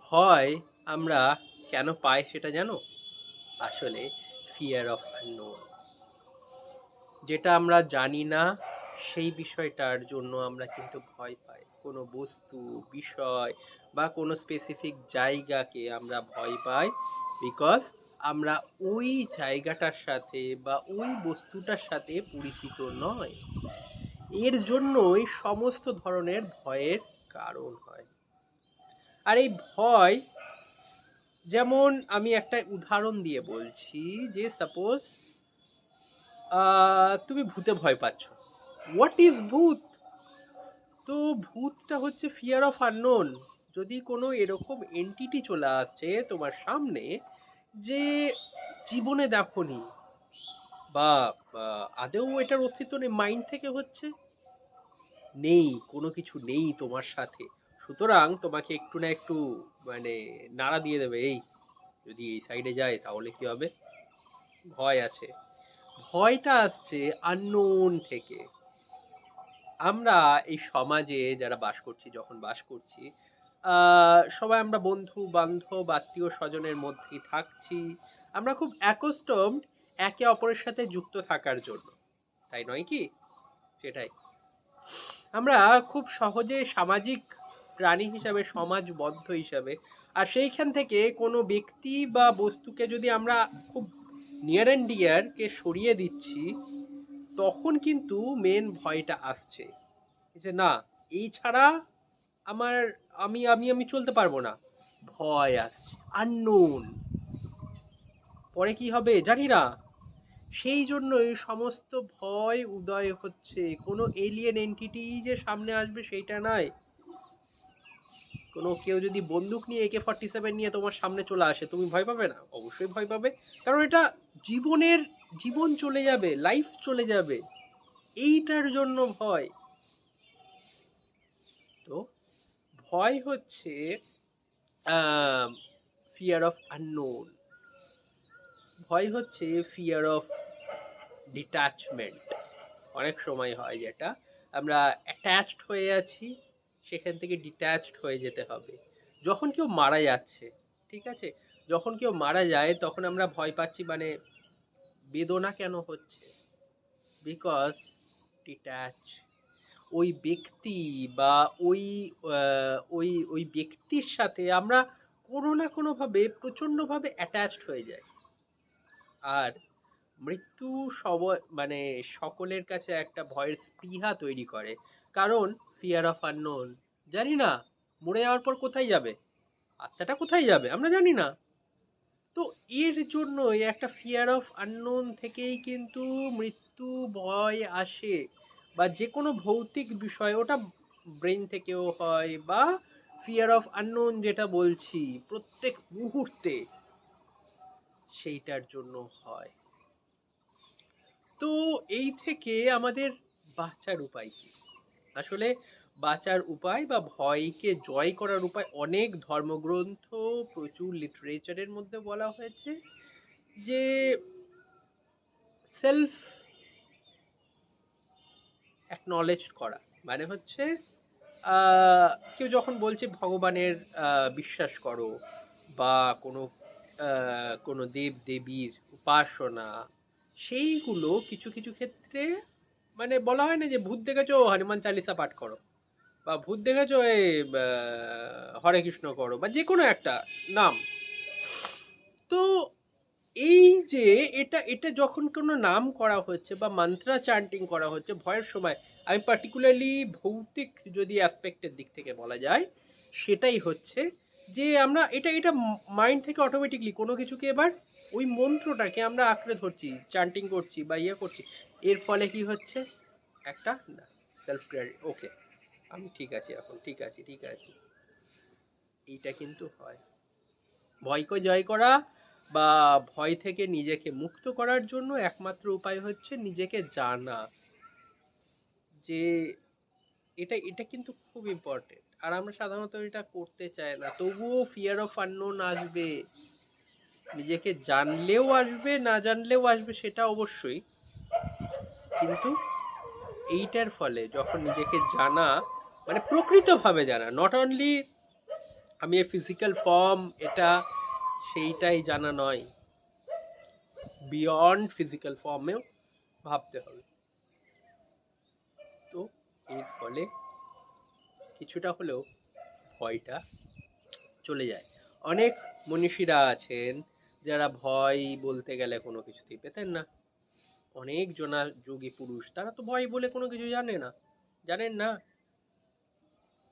ভয় আমরা কেন পাই সেটা জানো? আসলে ফিয়ার অফ আননোন যেটা আমরা জানি না, সেই বিষয়টার জন্য আমরা কিন্তু ভয় পাই। কোনো বস্তু, বিষয় বা কোনো স্পেসিফিক জায়গাকে আমরা ভয় পাই বিকজ আমরা ওই জায়গাটার সাথে বা ওই বস্তুটার সাথে পরিচিত নয়। এর জন্যই সমস্ত ধরনের ভয়ের কারণ হয়। আর এই ভয়, যেমন আমি একটা উদাহরণ দিয়ে বলছি যে সাপোজ তুমি ভূতে ভয় পাচ্ছ। হোয়াট ইজ ভূত? তো ভূতটা হচ্ছে ফিয়ার অফ আননোন যদি কোনো এরকম এন্টিটি চলে আসছে তোমার সামনে যে জীবনে দেখনি, বা আদেও এটার অস্তিত্ব নেই মাইন্ড থেকে হচ্ছে? নেই, কোনো কিছু নেই তোমার সাথে। সুতরাং তোমাকে একটু না একটু মানে নাড়া দিয়ে দেবে। এই, যদি এই সাইডে যায় তাহলে কি হবে? ভয় আছে। ভয়টা আসছে আননোন থেকে। আমরা এই সমাজে যারা বাস করছি, যখন বাস করছি সবাই আমরা বন্ধু, বান্ধব, আত্মীয় স্বজনের মধ্যেই থাকছি। আমরা খুব অ্যাকস্টমড একে অপরের সাথে যুক্ত থাকার জন্য। তাই নয় কি? সেটাই। আমরা খুব সহজে সামাজিক প্রাণী হিসাবে, সমাজবদ্ধ হিসাবে। আর সেইখান থেকে কোনো ব্যক্তি বা বস্তুকে যদি আমরা খুব নিয়ার অ্যান্ড ডিয়ার কে সরিয়ে দিচ্ছি, তখন কিন্তু মেন ভয়টা আসছে। যে না, এই ছাড়া আমার, আমি আমি আমি চলতে পারব না। ভয় আসছে আননোন পরে কি হবে জানি না। সেই জন্যই সমস্ত ভয়, উদয় হচ্ছে। কোনো এলিয়েন এন্টিটি যে সামনে আসবে, সেইটা নয়। কোনো কেউ যদি বন্দুক নিয়ে একে ফর্টি সেভেন নিয়ে তোমার সামনে চলে আসে, তুমি ভয় পাবে না? অবশ্যই ভয় পাবে। কারণ এটা জীবনের, জীবন চলে যাবে লাইফ চলে যাবে। এইটার জন্য ভয়। তো ভয় হচ্ছে ফিয়ার অফ আননোন ভয় হচ্ছে ফিয়ার অফ ডিট্যাচমেন্ট অনেক সময় হয় যেটা। আমরা অ্যাটাচড হয়ে আছি। সেখান থেকে ডিট্যাচড হয়ে যেতে হবে। যখন কেউ মারা যাচ্ছে, ঠিক আছে? যখন কেউ মারা যায়, তখন আমরা ভয় পাচ্ছি মানে বেদনা কেন হচ্ছে? বিকজ ডিট্যাচ ওই ব্যক্তি বা ওই ওই ওই ব্যক্তির সাথে আমরা কোনো না কোনোভাবে, প্রচণ্ডভাবে অ্যাটাচড হয়ে যাই। আর মৃত্যু সব মানে সকলের কাছে একটা ভয়ের স্পৃহা তৈরি করে। কারণ ফিয়ার অফ আননোন জানি না, মরে যাওয়ার পর কোথায় যাবে? আত্মাটা কোথায় যাবে? আমরা জানি না। তো এর জন্য একটা ফিয়ার অফ আননোন থেকেই কিন্তু মৃত্যু, ভয় আসে। বা যে কোনো ভৌতিক বিষয়, ওটা ব্রেন থেকেও হয় বা ফিয়ার অফ আননোন যেটা বলছি, প্রত্যেক মুহূর্তে সেইটার জন্য হয়। তো এই থেকে আমাদের বাঁচার উপায় কি? আসলে বাঁচার উপায় বা ভয়কে জয় করার উপায় অনেক ধর্মগ্রন্থ, প্রচুর লিটারেচারের মধ্যে বলা হয়েছে যে সেলফ অ্যাকনলেজ করা। মানে হচ্ছে কেউ যখন বলছে ভগবানের বিশ্বাস করো বা কোনো কোনো দেব দেবীর উপাসনা, সেইগুলো কিছু কিছু ক্ষেত্রে মানে বলা হয় না যে ভূত দেখেছ হনুমান চালিসা পাঠ করো। বা ভূত দেখেছ আহ, হরে কৃষ্ণ করো বা যে কোনো একটা নাম। তো এই যে এটা এটা যখন কোনো নাম করা হচ্ছে বা মন্ত্রা চান্টিং করা হচ্ছে ভয়ের সময় আমি পার্টিকুলারলি ভৌতিক যদি অ্যাসপেক্টের দিক থেকে বলা যায় সেটাই হচ্ছে যে আমরা এটা এটা মাইন্ড থেকে অটোমেটিকলি কোনো কিছুকে এবার ওই মন্ত্রটাকে আমরা আঁকড়ে ধরছি চান্টিং করছি বা ইয়ে করছি, এর ফলে কি হচ্ছে? একটা সেলফ ক্লিয়ারি ওকে আমি ঠিক আছি এখন, ঠিক আছি ঠিক আছি। এইটা কিন্তু হয়। ভয়কে জয় করা বা ভয় থেকে নিজেকে মুক্ত করার জন্য একমাত্র উপায় হচ্ছে নিজেকে জানা। যে এটা এটা কিন্তু খুব ইম্পর্টেন্ট আর আমরা সাধারণত এটা করতে চাই না। তবুও ফিয়ার অফ আননোন আসবে। নিজেকে জানলেও আসবে, না জানলেও আসবে সেটা অবশ্যই। কিন্তু এইটার ফলে যখন নিজেকে জানা মানে প্রকৃতভাবে জানা নট অনলি আমি এ ফিজিক্যাল ফর্ম এটা সেইটাই জানা নয় বিয়ন্ড ফিজিক্যাল ফর্মেও ভাবতে হবে। তো এর ফলে কিছুটা হলেও ভয়টা চলে যায়। অনেক মনীষীরা আছেন যারা ভয় বলতে গেলে কোনো কিছুতেই পেতেন না। অনেক জনা যোগী পুরুষ, তারা তো ভয় বলে কোনো কিছু জানে না। জানেন না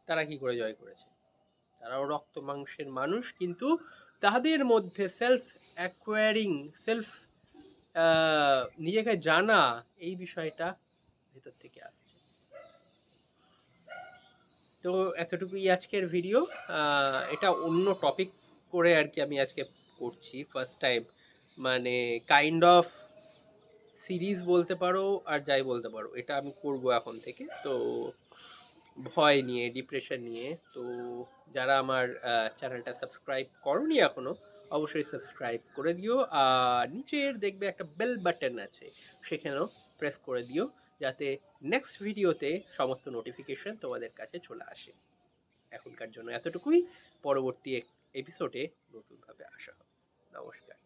তারা কি করে জয় করেছে। তারাও রক্ত মাংসের মানুষ, কিন্তু তাদের মধ্যে সেলফ অ্যাকোয়ারিং সেলফ নিজেকে জানা এই বিষয়টা ভেতর থেকে আসছে। তো এতটুকুই আজকের ভিডিও এটা অন্য টপিক করে আর কি আমি আজকে করছি। ফার্স্ট টাইম মানে কাইন্ড অফ সিরিজ বলতে পারো আর যাই বলতে পারো। এটা আমি করব এখন থেকে। তো ভয় নিয়ে ডিপ্রেশন নিয়ে। তো যারা আমার চ্যানেলটা সাবস্ক্রাইব করনি এখনও অবশ্যই সাবস্ক্রাইব করে দিও। আর নিচের দেখবে একটা বেল বাটন আছে, সেখানেও প্রেস করে দিও, যাতে নেক্সট ভিডিওতে সমস্ত নোটিফিকেশন তোমাদের কাছে চলে আসে। এখনকার জন্য এতটুকুই। পরবর্তী এপিসোডে নতুনভাবে আসা হবে নমস্কার।